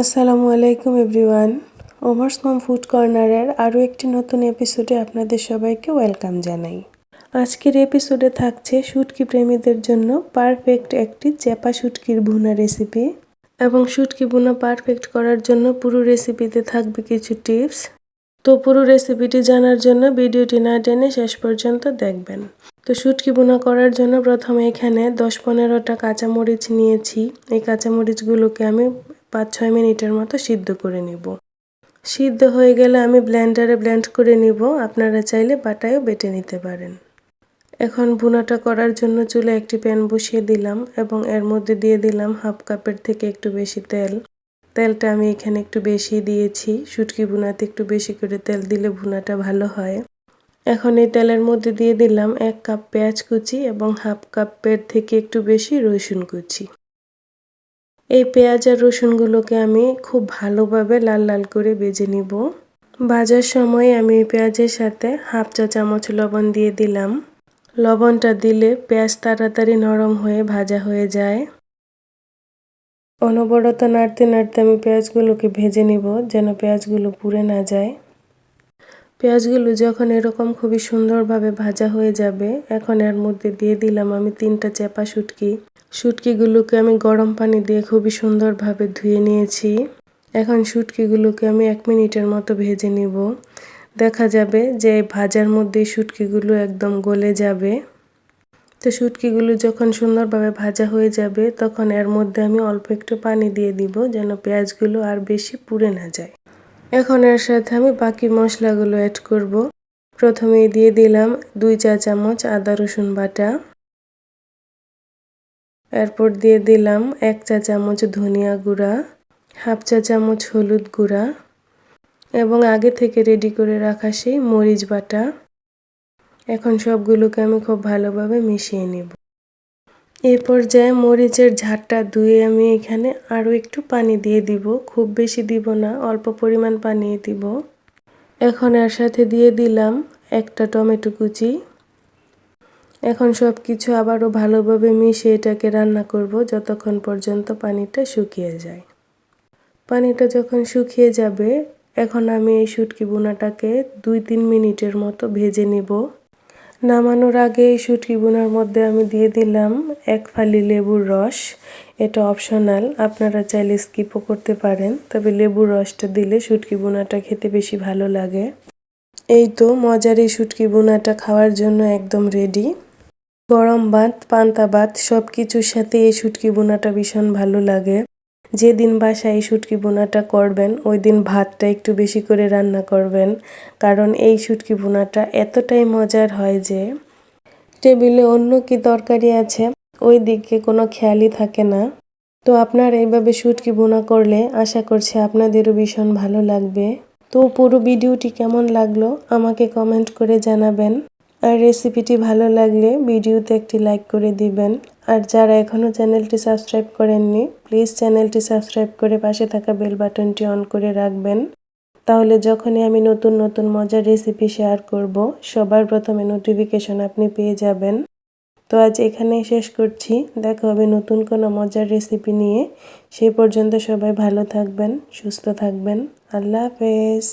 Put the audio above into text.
আসসালামু আলাইকুম এভরিওয়ান। ওমার্স মম ফুড কর্নারের আরও একটি নতুন এপিসোডে আপনাদের সবাইকে ওয়েলকাম জানাই। আজকের এপিসোডে থাকছে শুটকি প্রেমীদের জন্য পারফেক্ট একটি চেপা শুটকির ভুনা রেসিপি এবং শুটকি ভুনা পারফেক্ট করার জন্য পুরো রেসিপিতে থাকবে কিছু টিপস। তো পুরো রেসিপিটি জানার জন্য ভিডিওটি না টেনে শেষ পর্যন্ত দেখবেন। তো শুটকি বোনা করার জন্য প্রথমে এখানে দশ পনেরোটা কাঁচামরিচ নিয়েছি। এই কাঁচামরিচগুলোকে আমি পাঁচ ছয় মিনিটের মতো সিদ্ধ করে নিব। সিদ্ধ হয়ে গেলে আমি ব্লেন্ডারে ব্লেন্ড করে নিব। আপনারা চাইলে বাটায়ও বেটে নিতে পারেন। এখন ভুনাটা করার জন্য চুলে একটি প্যান বসিয়ে দিলাম এবং এর মধ্যে দিয়ে দিলাম হাফ কাপের থেকে একটু বেশি তেল। তেলটা আমি এখানে একটু বেশি দিয়েছি। শুটকি ভুনাতে একটু বেশি করে তেল দিলে ভুনাটা ভালো হয়। এখন এই তেলের মধ্যে দিয়ে দিলাম এক কাপ পেঁয়াজ কুচি এবং হাফ কাপের থেকে একটু বেশি রসুন কুচি। এই পেঁয়াজ আর রসুনগুলোকে আমি খুব ভালোভাবে লাল লাল করে বেজে নিব। ভাজার সময় আমি এই পেঁয়াজের সাথে হাফ চা চামচ লবণ দিয়ে দিলাম। লবণটা দিলে পেঁয়াজ তাড়াতাড়ি নরম হয়ে ভাজা হয়ে যায়। অনবরত নাড়তে নাড়তে আমি পেঁয়াজগুলোকে ভেজে নিব যেন পেঁয়াজগুলো পুড়ে না যায়। পেঁয়াজগুলো যখন এরকম খুবই সুন্দরভাবে ভাজা হয়ে যাবে, এখন এর মধ্যে দিয়ে দিলাম আমি তিনটা চেপা শুটকি। শুটকিগুলোকে আমি গরম পানি দিয়ে খুবই সুন্দরভাবে ধুয়ে নিয়েছি। এখন শুটকিগুলোকে আমি এক মিনিটের মতো ভেজে নিব। দেখা যাবে যে ভাজার মধ্যে শুটকিগুলো একদম গলে যাবে। তো শুটকিগুলো যখন সুন্দরভাবে ভাজা হয়ে যাবে, তখন এর মধ্যে আমি অল্প একটু পানি দিয়ে দিব যেন পেঁয়াজগুলো আর বেশি পুড়ে না যায়। এখন এর সাথে আমি বাকি মশলাগুলো অ্যাড করব। প্রথমেই দিয়ে দিলাম দুই চা চামচ আদা রসুন বাটা। এরপর দিয়ে দিলাম এক চা চামচ ধনিয়া গুঁড়া, হাফ চা চামচ হলুদ গুঁড়া এবং আগে থেকে রেডি করে রাখা সেই মরিচ বাটা। এখন সবগুলোকে আমি খুব ভালোভাবে মিশিয়ে নেব। এই পর্যায়ে মরিচের ঝাড়টা ধুয়ে আমি এখানে আরও একটু পানি দিয়ে দিব। খুব বেশি দিব না, অল্প পরিমাণ পানি দিব। এখন এর সাথে দিয়ে দিলাম একটা টমেটো কুচি। এখন সব কিছু আবারও ভালোভাবে মিশিয়ে এটাকে রান্না করব যতক্ষণ পর্যন্ত পানিটা শুকিয়ে যায়। পানিটা যখন শুকিয়ে যাবে, এখন আমি এই শুটকি বোনাটাকে দুই তিন মিনিটের মতো ভেজে নেব। নামানোর আগে এই শুটকি বোনার মধ্যে আমি দিয়ে দিলাম এক ফালি লেবুর রস। এটা অপশনাল, আপনারা চাইলে স্কিপও করতে পারেন, তবে লেবুর রসটা দিলে শুটকি বোনাটা খেতে বেশি ভালো লাগে। এই তো, মজার এই শুটকি বোনাটা খাওয়ার জন্য একদম রেডি। গরম ভাত, পান্তা ভাত সব কিছুর সাথে এই শুটকি বোনাটা ভীষণ ভালো লাগে। যেদিন বাসায় এই শুটকি বোনাটা করবেন ওই দিন ভাতটা একটু বেশি করে রান্না করবেন। কারণ এই শুটকি বোনাটা এতটাই মজার হয় যে, টেবিলে অন্য কি তরকারি আছে ওই দিকে কোনো খেয়ালই থাকে না। তো আপনার এইভাবে শুটকি বোনা করলে আশা করছি আপনাদেরও ভীষণ ভালো লাগবে। তো পুরো ভিডিওটি কেমন লাগল, আমাকে কমেন্ট করে জানাবেন। আর রেসিপিটি ভালো লাগলে ভিডিওতে একটি লাইক করে দিবেন। আর যারা এখনও চ্যানেলটি সাবস্ক্রাইব করেননি প্লিজ চ্যানেলটি সাবস্ক্রাইব করে পাশে থাকা বেল বাটনটি অন করে রাখবেন। তাহলে যখনই আমি নতুন নতুন মজার রেসিপি শেয়ার করব, সবার প্রথমে নোটিফিকেশন আপনি পেয়ে যাবেন। তো আজ এখানেই শেষ করছি। দেখা হবে নতুন কোনো মজার রেসিপি নিয়ে। সেই পর্যন্ত সবাই ভালো থাকবেন, সুস্থ থাকবেন। আল্লাহ হাফেজ।